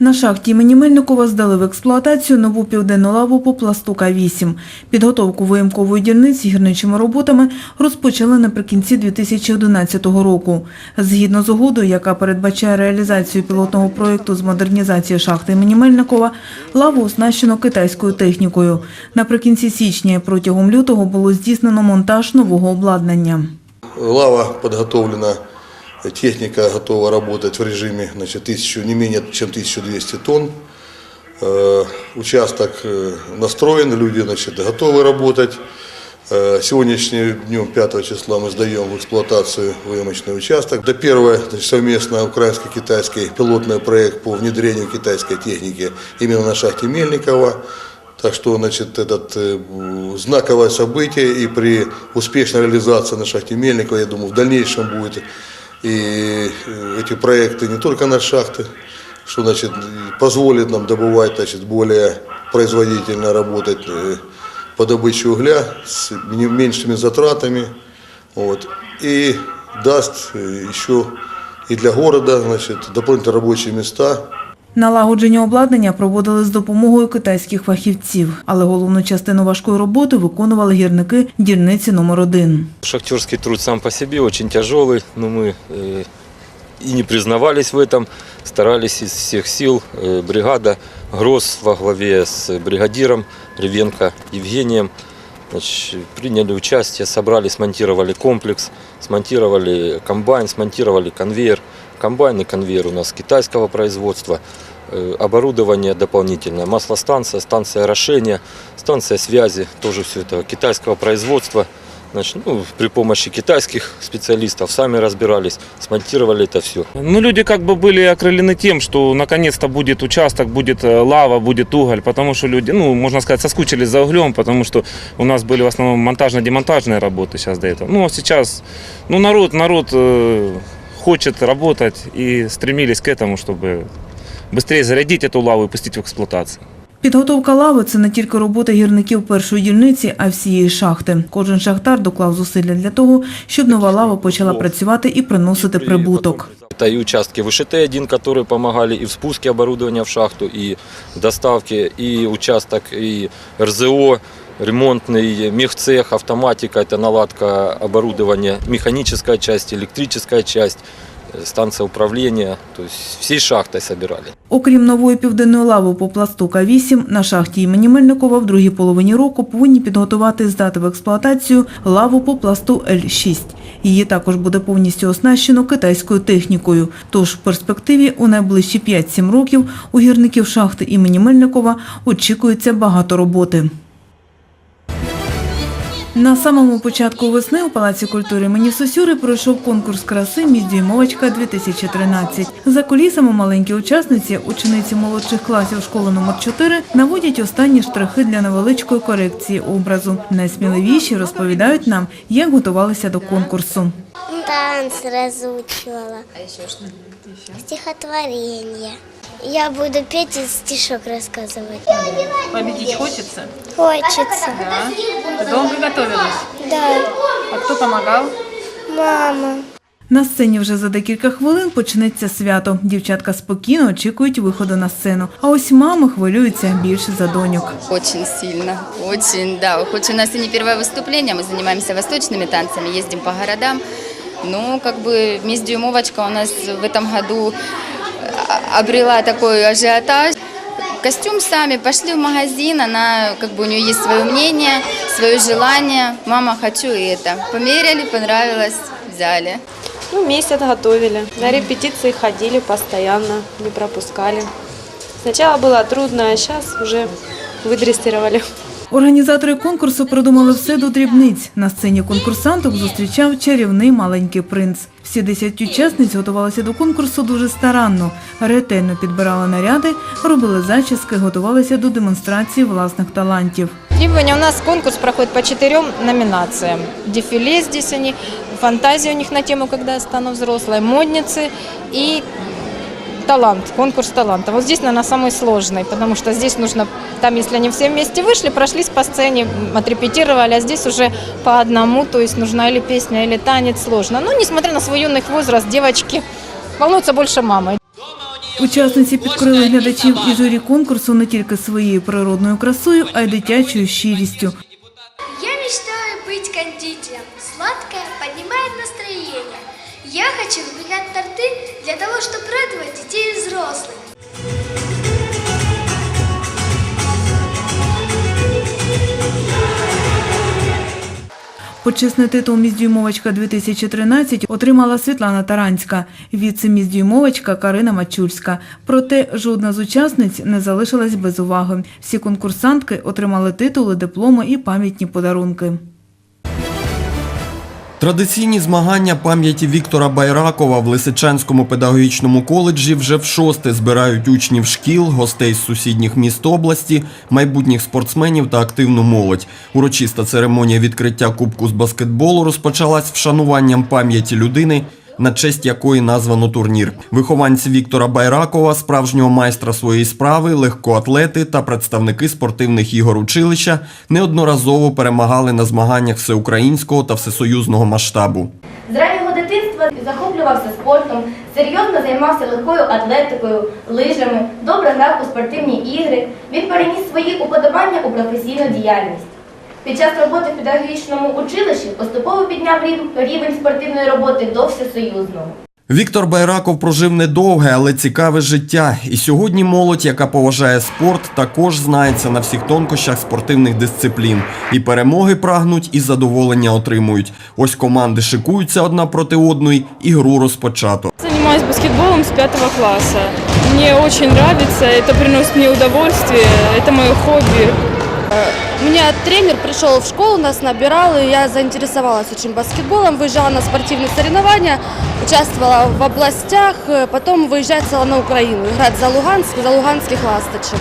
На шахті імені Мельникова здали в експлуатацію нову південну лаву по пласту К-8. Підготовку виїмкової дільниці гірничими роботами розпочали наприкінці 2011 року. Згідно з угодою, яка передбачає реалізацію пілотного проєкту з модернізації шахти імені Мельникова, лаву оснащено китайською технікою. Наприкінці січня і протягом лютого було здійснено монтаж нового обладнання. Лава подготовлена, техника готова работать в режиме значит, 1000, не менее чем 1200 тонн. Э, Участок э, настроен, люди значит, готовы работать. Э, Сегодняшним днем 5 числа мы сдаем в эксплуатацию выемочный участок. Это первый значит, совместно украинско-китайский пилотный проект по внедрению китайской техники именно на шахте Мельникова. Так что, значит, это знаковое событие, и при успешной реализации на шахте Мельникова, я думаю, в дальнейшем будет и э, эти проекты не только на шахты, что, значит, позволит нам добывать, значит, более производительно работать э, по добыче угля с мини- меньшими затратами, вот, и даст э, еще и для города, значит, дополнительные рабочие места, Налагодження обладнання проводили з допомогою китайських фахівців, але головну частину важкої роботи виконували гірники дільниці номер 1 Шахтерский труд сам по себе очень тяжелый, но мы э, и не признавались в этом, старались из всех сил. Э, бригада ГРОС во главе с бригадиром Ревенко Евгением значит, приняли участие, собрали, смонтировали комплекс, смонтировали комбайн, смонтировали конвейер. Комбайн и конвейер у нас китайского производства. Э, Оборудование дополнительное, маслостанция, станция орошения, станция связи, тоже все это китайского производства. Значит, ну, при помощи китайских специалистов сами разбирались, смонтировали это все. Ну, люди как бы были окрылены тем, что наконец-то будет участок, будет э, лава, будет уголь, потому что люди, ну, можно сказать, соскучились за углем, потому что у нас были в основном монтажно-демонтажные работы сейчас до этого. Ну, а сейчас, ну, народ, народ э, хочет работать и стремились к этому, чтобы быстрее зарядить эту лаву и пустить в эксплуатацию. Підготовка лави це не тільки робота гірників першої дільниці, а всієї шахти. Кожен шахтар доклав зусилля для того, щоб нова лава почала працювати і приносити прибуток. Это и участки ВШТ-1, которые помогали и в спуске оборудования в шахту, и в доставке, и участок, и РЗО, ремонтный, мехцех, автоматика, это наладка оборудования, механическая часть, электрическая часть, э, станция управления, то есть всей шахтой. Окрім нової південної лави по пласту К-8, на шахті імені Мельникова в другій половині року повинні підготувати і здати в експлуатацію лаву по пласту Л-6. Її також буде повністю оснащено китайською технікою. Тож в перспективі у найближчі 5-7 років у гірників шахти імені Мельникова очікується багато роботи. На самому початку весни у Палаці культури імені Сосюри пройшов конкурс краси «Міс Дюймовочка 2013. За кулісами маленькі учасниці, учениці молодших класів школи номер 4 наводять останні штрихи для невеличкої корекції образу. Найсміливіші розповідають нам, як готувалися до конкурсу. Танц разучивала. А еще что? Стихотворение. Я буду петь и стишок рассказывать. Победить хочеться? Хочется. Да. Довго готувалися? Да. А хто допомагав? Мама. На сцені вже за декілька хвилин почнеться свято. Дівчатка спокійно очікують виходу на сцену. А ось мами хвилюються більше за доньок. Очень сильно, очень, да. Хоть у нас и не первое выступление, мы занимаемся восточными танцами, ездим по городам. Ну, как бы мисс Дюймовочка у нас в этом году а, обрела такой ажиотаж. Костюм сами, пошли в магазин, она, как бы у нее есть свое мнение, свое желание. Мама, хочу это. Померили, понравилось, взяли. Ну, месяц готовили. На репетиции ходили постоянно, не пропускали. Сначала было трудно, а сейчас уже выдрессировали. Організатори конкурсу придумали все до дрібниць. На сцені конкурсанток зустрічав чарівний маленький принц. Всі десять учасниць готувалися до конкурсу дуже старанно, ретельно підбирали наряди, робили зачіски, готувалися до демонстрації власних талантів. Требования у нас конкурс проходит по четырем номинациям. Дефиле здесь они, фантазия у них на тему «Когда я стану взрослой», модницы и талант, конкурс таланта. Вот здесь, наверное, самый сложный, потому что здесь нужно, там, если они все вместе вышли, прошлись по сцене, отрепетировали, а здесь уже по одному, то есть нужна или песня, или танец, сложно. Но, несмотря на свой юный возраст, девочки волнуются больше мамы. Учасниці підкрили глядачів і журі конкурсу не тільки своєю природною красою, а й дитячою щирістю. Я хочу выпекать торты для того, чтобы радовать детей и взрослых. Почесний титул «Міздюймовочка 2013» отримала Світлана Таранська, віце-міздюймовочка Карина Мачульська. Проте жодна з учасниць не залишилась без уваги. Всі конкурсантки отримали титули, дипломи і пам'ятні подарунки. Традиційні змагання пам'яті Віктора Байракова в Лисичанському педагогічному коледжі вже в шосте збирають учнів шкіл, гостей з сусідніх міст області, майбутніх спортсменів та активну молодь. Урочиста церемонія відкриття Кубку з баскетболу розпочалась вшануванням пам'яті людини, на честь якої названо турнір. Вихованці Віктора Байракова, справжнього майстра своєї справи, легкоатлети та представники спортивних ігор училища неодноразово перемагали на змаганнях всеукраїнського та всесоюзного масштабу. З раннього дитинства захоплювався спортом, серйозно займався легкою атлетикою, лижами, добре грав у спортивні ігри. Він переніс свої уподобання у професійну діяльність. Під час роботи в педагогічному училищі поступово підняв рівень спортивної роботи до всесоюзного. Віктор Байраков прожив недовге, але цікаве життя. І сьогодні молодь, яка поважає спорт, також знається на всіх тонкощах спортивних дисциплін. І перемоги прагнуть, і задоволення отримують. Ось команди шикуються одна проти одної, і гру розпочато. Занимаюсь баскетболом с пятого класса. Мне очень нравится, это приносит мне удовольствие, это мое хобби У меня тренер пришел в школу, нас набирал, и я заинтересовалась очень баскетболом, выезжала на спортивные соревнования, участвовала в областях, э, потом выезжать стала на Украину, играть за Луганск, за луганских ласточек.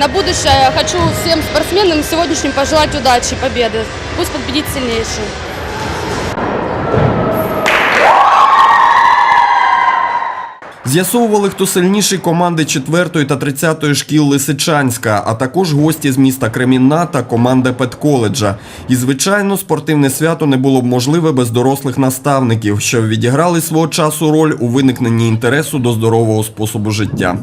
На будущее я хочу всем спортсменам сегодняшним пожелать удачи, победы. Пусть победит сильнейший. З'ясовували, хто сильніший команди 4 та 30 шкіл Лисичанська, а також гості з міста Кремінна та команда Петколеджа. І, звичайно, спортивне свято не було б можливе без дорослих наставників, що відіграли свого часу роль у виникненні інтересу до здорового способу життя.